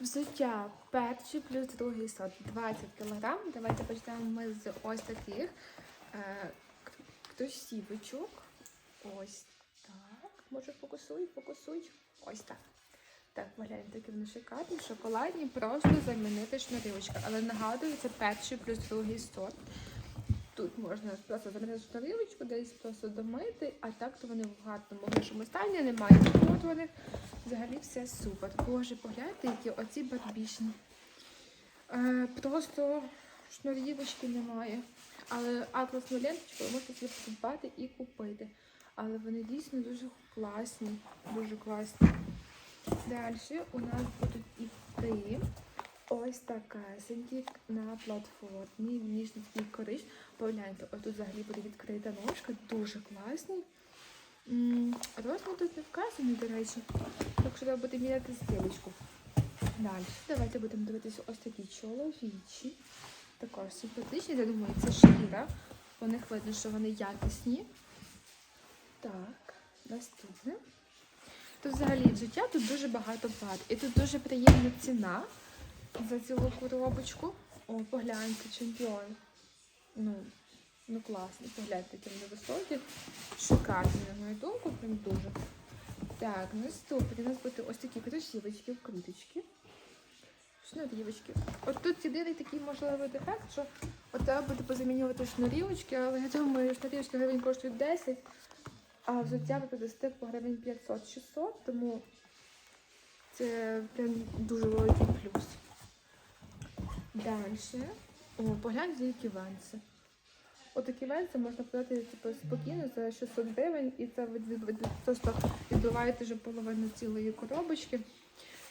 Взуття перший плюс другий сорт 20 кг. Давайте почнемо ми з ось таких е, кросівочок. Ось так. Може фокусуй, фокусуй. Ось так. Так, виглядають такі вони шикарні, шоколадні, просто замінити шнурівочка. Але нагадую, це перший плюс другий сорт. Тут можна просто замінити шнурівочку, десь просто домити, а так то вони в гарному стані, немає отворів. Взагалі все супер. Боже, погляньте, які оці барбішні. Е, просто шнурівочки немає. Але атласну ленточку ви можете собі придбати і купити. Але вони дійсно дуже класні. Дуже класні. Далі у нас будуть іти ось така синтік на платформі в такий корич. Погляньте, ось тут взагалі буде відкрита ножка, дуже класний. Розмір тут не вказаний, до речі. Так що треба буде міняти стілечку. Далі. Давайте будемо дивитися ось такі чоловічі. Також симпатичні, я думаю, це шкіра. По них видно, що вони якісні. Так, наступне. Тут взагалі взуття, тут дуже багато пар. І тут дуже приємна ціна за цілу коробочку. О, погляньте, чемпіон. Ну, ну класний, погляньте, які вони високі. Шикарні, на мою думку, прям дуже. Так, наступні у нас будуть ось такі красивочки в криточки. Шнурівочки. От тут єдиний такий можливий дефект, що треба буде позамінювати шнурівочки, але я думаю, шнурівочки гривень коштують 10, а взуття ви подасте по гривень 500-600, тому це прям дуже великий плюс. Далі. О, погляньте, які венси. Отакі венси можна подати типу, спокійно за 600 гривень, і це просто відбиваєте вже половину цілої коробочки.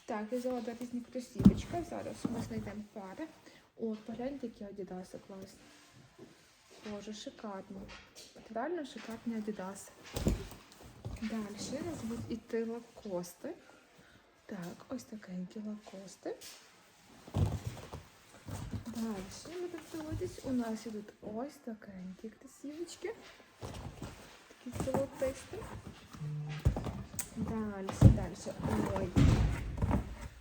Так, я взяла два різні кросівочка. Зараз ми знайдемо пари. О, погляньте, які адідаси класні. Боже, шикарні. Реально шикарні адідаси. Далі у нас будуть іти лакости. Так, ось такенькі лакости. Далі ми тут дивитись. У нас ідуть ось такенькі кросівочки. Такі золотисті. Далі, далі. Ой.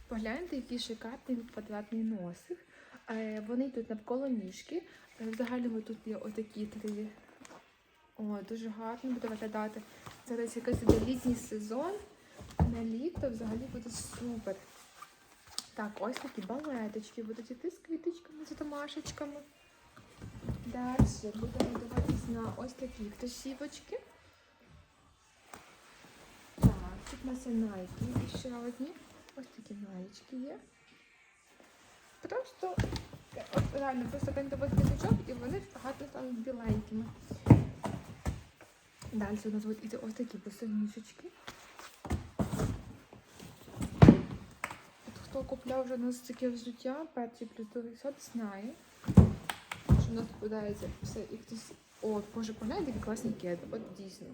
Погляньте, який шикарний квадратний носик. Е, Вони йдуть навколо ніжки. Е, Взагалі тут є отакі три. О, дуже гарно буде виглядати. Зараз якийсь літній сезон. На літо взагалі буде супер. Так, ось такі балеточки будуть іти з квіточками, з домашечками. Далі будемо дивитися на ось такі красивочки. Так, тут у нас є найки ще одні. Ось такі наєчки є. Просто, от реально, просто бендовий квіточок і вони гарно стануть біленькими. Далі у нас будуть іти ось такі босоніжечки. От хто купляв вже у нас таке взуття, перший плюс другий сот, знає, що нас попадається все і хтось. О, боже, погляньте, які класні кеди. От дійсно.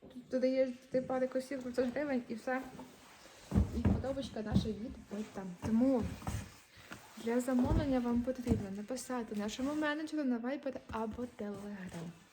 Тут додаєш ти пари косів 500 гривень і все. І подобочка наша відбита. Тому для замовлення вам потрібно написати нашому менеджеру на Viber або Telegram.